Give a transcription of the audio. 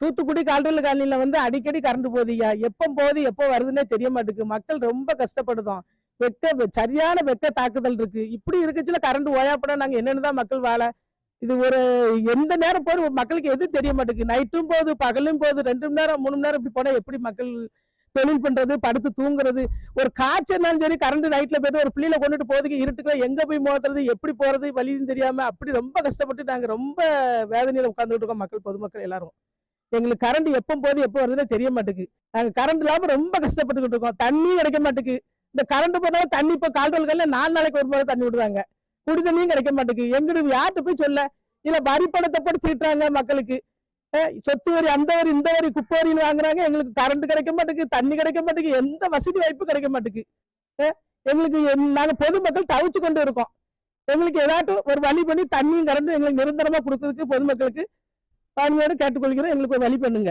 தூத்துக்குடி கால்டூல் காலனியில் வந்து அடிக்கடி கரண்ட் போதியா எப்போ போகுது எப்போ வருதுன்னே தெரிய மாட்டேங்குது. மக்கள் ரொம்ப கஷ்டப்படுதோம். வெக்க சரியான வெக்க தாக்குதல் இருக்கு. இப்படி இருக்குச்சுல கரண்ட் ஓயாப்படா நாங்க என்னென்னு தான் மக்கள் வாழ. இது ஒரு எந்த நேரம் போது மக்களுக்கு எதுவும் தெரிய மாட்டேங்குது. நைட்டும் போகுது பகலும் போகுது ரெண்டு மணி நேரம் மூணு மணி நேரம் இப்படி போனால் எப்படி மக்கள் தொழில் பண்றது படுத்து தூங்குறது? ஒரு காய்ச்சல்னாலும் சரி கரண்ட் நைட்ல போயிட்டு ஒரு பிள்ளையில கொண்டுட்டு போறதுக்கு இருட்டுக்குள்ள எங்க போய் மோத்துறது எப்படி போறது வழியும் தெரியாம அப்படி ரொம்ப கஷ்டப்பட்டு நாங்க ரொம்ப வேதனையில உட்காந்துட்டு இருக்கோம் மக்கள் பொதுமக்கள் எல்லாரும். எங்களுக்கு கரண்ட் எப்போ போகுது எப்போ வருதுன்னு தெரிய மாட்டேங்குது நாங்க கரண்ட் இல்லாம ரொம்ப கஷ்டப்பட்டுக்கிட்டு இருக்கோம். தண்ணி கிடைக்க மாட்டேங்குது இந்த கரண்ட் போனாலும் தண்ணி இப்போ கால்டோல்கள்ல நாலு நாளைக்கு ஒரு முறை தண்ணி விடுறாங்க. குடி தண்ணியும் கிடைக்க மாட்டேங்குது எங்களுக்கு யார்கிட்ட போய் சொல்ல? இல்ல வரி பணத்தை போட்டு தீட்டுறாங்க மக்களுக்கு சொத்து வரி அந்த வரி இந்த வரி குப்பை வரின்னு வாங்குறாங்க. எங்களுக்கு கரண்ட் கிடைக்க மாட்டேங்குது தண்ணி கிடைக்க மாட்டேங்குது எந்த வசதி வாய்ப்பு கிடைக்க மாட்டேங்குது எங்களுக்கு நாங்கள் நாங்க பொதுமக்கள் தவிச்சு கொண்டு இருக்கோம். எங்களுக்கு ஏதாட்டும் ஒரு வழி பண்ணி தண்ணியும் கரண்டும் எங்களுக்கு நிரந்தரமா கொடுக்கறதுக்கு பொதுமக்களுக்கு பணியோடு கேட்டுக்கொள்கிறோம் எங்களுக்கு ஒரு வழி பண்ணுங்க.